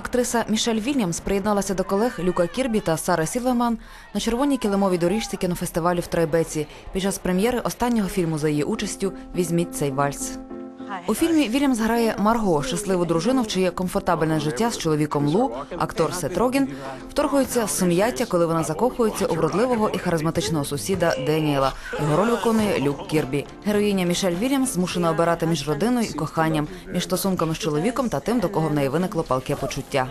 Актриса Мішель Вільямс приєдналася до колег Люка Кірбі та Сари Сілвеман на червоній килимовій доріжці кінофестивалю в Трайбеці під час прем'єри останнього фільму за її участю Візьміть цей вальс. У фільмі Вільямс грає Марго, щасливу дружину, в чиє комфортабельне життя з чоловіком Лу, актор Сет Рогін, вторгується сум'яття, коли вона закохується у вродливого і харизматичного сусіда Деніела. Його роль виконує Люк Кірбі. Героїня Мішель Вільямс змушена обирати між родиною і коханням, між стосунками з чоловіком та тим, до кого в неї виникло палке почуття.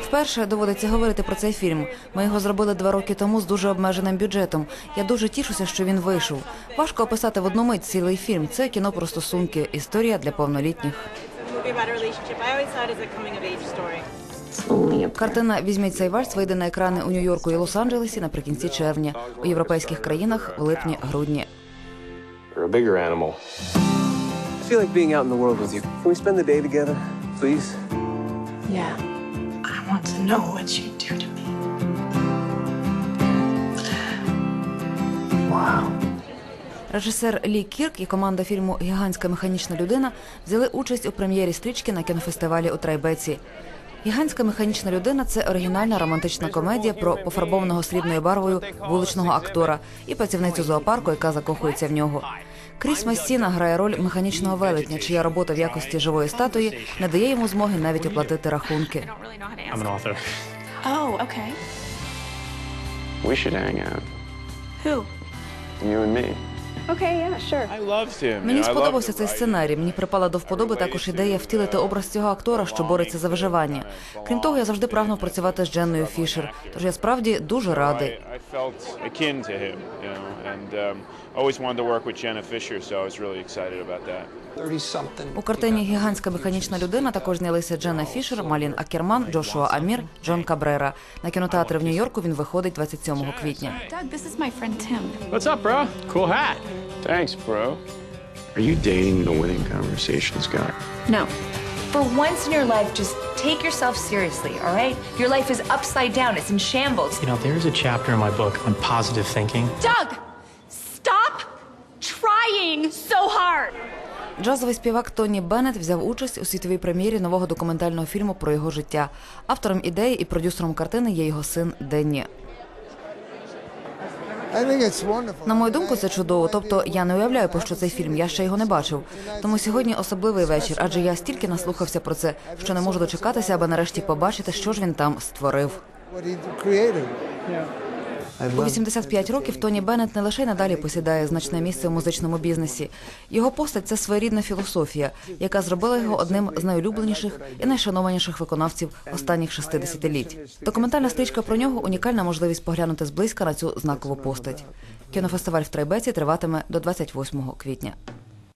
Вперше доводиться говорити про цей фільм. Ми його зробили два роки тому з дуже обмеженим бюджетом. Я дуже тішуся, що він вийшов. Важко описати в одну мить цілий фільм. Це кіно про стосунки, історія для повнолітніх. Картина Візьміть цей вальс вийде на екрани у Нью-Йорку і Лос-Анджелесі наприкінці червня, у європейських країнах в липні-грудні. Please? Yeah. I want to know what you do to me. Режисер Лі Кірк і команда фільму Гігантська механічна людина взяли участь у прем'єрі стрічки на кінофестивалі у Трайбеці. Гігантська механічна людина це оригінальна романтична комедія про пофарбованого срібною барвою вуличного актора і працівницю зоопарку, яка закохується в нього. Кріс Мастіна грає роль механічного велетня, чия робота в якості живої статуї не дає йому змоги навіть оплатити рахунки. Oh, okay. We should hang out. Who? You and me. Okay, yeah, sure. I loved him. Мені сподобався цей сценарій. Мені припала до вподоби також ідея втілити образ цього актора, що бореться за виживання. Крім того, я завжди прагнув працювати з Дженною Фішер. Тож я справді дуже радий. I, I felt akin to him, you know, and um, always wanted to work with Jenna Fisher, so I was really excited about that. У картині Гігантська механічна людина також знялися Дженна Фішер, Малін Акерман, Джошуа Амір, Джон Кабрера. На кінотеатри в Нью-Йорку він виходить 27 квітня. Doug, this is my friend Tim. What's up, bro? Cool hat. Thanks, bro. Are you dating the winning conversations guy? No. For once in your life, just take yourself seriously, all right? Your life is upside down, it's in shambles. You know, there's a chapter in my book on positive thinking. Doug, stop trying so hard. Джазовий співак Тоні Беннет взяв участь у світовій прем'єрі нового документального фільму про його життя. Автором ідеї і продюсером картини є його син Денні. На мою думку, це чудово. Тобто я не уявляю, про що цей фільм. Я ще його не бачив. Тому сьогодні особливий вечір, адже я стільки наслухався про це, що не можу дочекатися, аби нарешті побачити, що ж він там створив. У 85 років Тоні Беннет не лише надалі посідає значне місце у музичному бізнесі. Його постать це своєрідна філософія, яка зробила його одним з найулюбленіших і найшанованіших виконавців останніх шести десятиліть. Документальна стрічка про нього унікальна можливість поглянути зблизька на цю знакову постать. Кінофестиваль в Трайбеці триватиме до 28 квітня.